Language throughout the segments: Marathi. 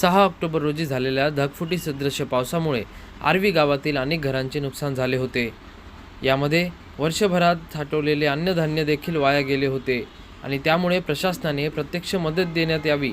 सहा ऑक्टोबर रोजी झालेल्या धगफुटी सदृश्य पावसामुळे आर्वी गावातील अनेक घरांचे नुकसान झाले होते. यामध्ये वर्षभरात साठवलेले अन्नधान्य देखील वाया गेले होते आणि त्यामुळे प्रशासनाने प्रत्यक्ष मदत देण्यात यावी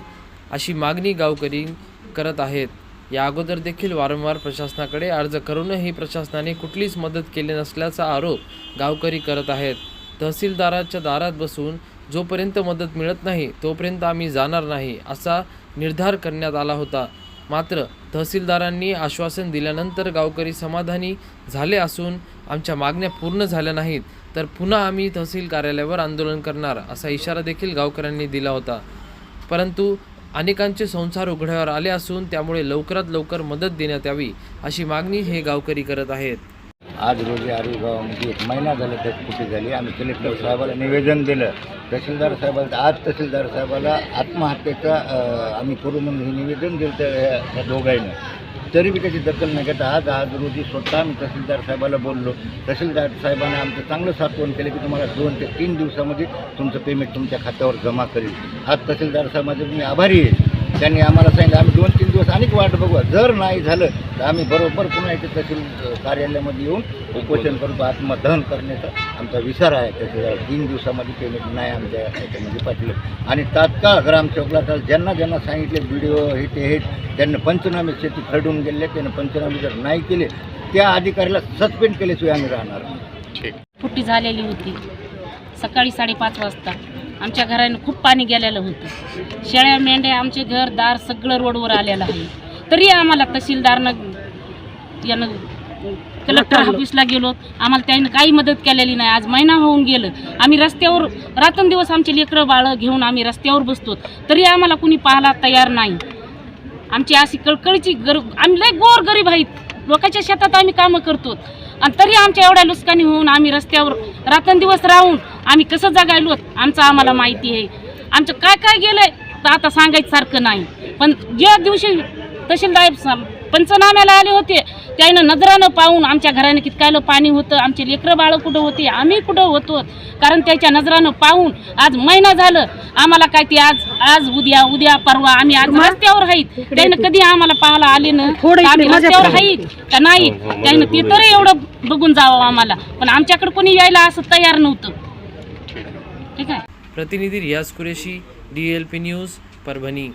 अशी मागणी गावकरी करत आहेत. या अगोदर देखील वारंवार प्रशासनाकडे अर्ज करूनही प्रशासनाने कुठलीच मदत केली नसल्याचा आरोप गावकरी करत आहेत. तहसीलदाराच्या दारात बसून जोपर्यंत मदत मिळत नाही तोपर्यंत आम्ही जाणार नाही असा निर्धार करण्यात आला होता. मात्र तहसीलदारांनी आश्वासन दिल्यानंतर गावकरी समाधानी झाले असून आमच्या मागण्या पूर्ण झाल्या नाहीत तर पुन्हा आम्ही तहसील कार्यालयावर आंदोलन करणार असा इशारा देखील गावकऱ्यांनी दिला होता. परंतु अनेकांचे संसार उघड्यावर आले असून त्यामुळे लवकरात लवकर मदत देण्यात यावी अशी मागणी हे गावकरी करत आहेत. आज रोजी आर्वी गावामध्ये एक महिना झाला ढगफुटी झाली? आम्ही कलेक्टर साहेबाला निवेदन दिलं. तहसीलदार साहेबांचा आज तहसीलदार साहेबाला आत्महत्येचा आम्ही करू म्हणून हे निवेदन दिलं तर ह्या दोघांना तरी बी त्याची दखल नाही घेता. आज आज रोजी स्वतः आम्ही तहसीलदार साहेबाला बोललो. तहसीलदार साहेबाने आमचं चांगलं साठवण केलं की तुम्हाला दोन ते तीन दिवसामध्ये तुमचं पेमेंट तुमच्या खात्यावर जमा करेल आज तहसीलदार साहेबाचे मी आभारी आहे त्यांनी आम्हाला सांगितलं आम्ही दोन तीन दिवस अनेक वाट बघू. जर नाही झालं तर आम्ही बरोबर पुन्हा इथे तहसील कार्यालयामध्ये येऊन उपोषण करतो आत्मदहन करण्याचा आमचा विचार आहे. त्याच्या तीन दिवसामध्ये पेमेंट नाही आमच्या याच्यामध्ये पाठवलं. आणि तात्काळ ग्रामसेवकला तर ज्यांना ज्यांना सांगितले व्हिडिओ हे ते हे त्यांना पंचनामे शेती खरडून गेले. त्यांना पंचनामे जर नाही केले त्या अधिकाऱ्याला सस्पेंड केल्याशिवाय आम्ही राहणार नाही. फुट्टी झालेली होती. सकाळी साडेपाच वाजता. आमच्या घराने खूप पाणी गेलेलं होतं. शेळ्या मेंढ्या आमचे घर दार सगळं रोडवर आलेलं आहे. तरी आम्हाला तहसीलदारनं यानं कलेक्टर ऑफिसला गेलो. आम्हाला त्यानं काही मदत केलेली नाही. आज महिना होऊन गेलं. आम्ही रस्त्यावर रात्रंदिवस आमचे लेकरं बाळं घेऊन आम्ही रस्त्यावर बसतो. तरी आम्हाला कुणी पाहायला तयार नाही. आमची अशी कळकळीची गर आम्ही लय गोर गरीब आहेत. लोकांच्या शेतात आम्ही कामं करतो. आणि तरी आमच्या एवढ्या लुस्कानी होऊन आम्ही रस्त्यावर रात्रंदिवस राहून आम्ही कसं जगायलो आमचं आम्हाला माहिती आहे. आमचं काय काय गेलंय तर आता सांगायचं सारखं नाही. पण ज्या दिवशी तहसीलदार पंचनाम्याला आले होते त्यानं नजरानं पाहून आमच्या घराने कितकायलं पाणी होतं आमचे लेकरं बाळं कुठं होते आम्ही कुठं होतो कारण त्याच्या नजरानं पाहून आज महिना झालं आम्हाला काय ते आज आज उद्या उद्या परवा आम्ही आज रस्त्यावर आहेत त्यानं कधी आम्हाला पाहायला आले ना तर आम्ही रस्त्यावर आहेत का नाही? त्यानं ते तरी एवढं बघून जावं आम्हाला. पण आमच्याकडे कोणी यायला असं तयार नव्हतं. ठीक आहे. प्रतिनिधी Riyaz Qureshi D L P news Parbhani.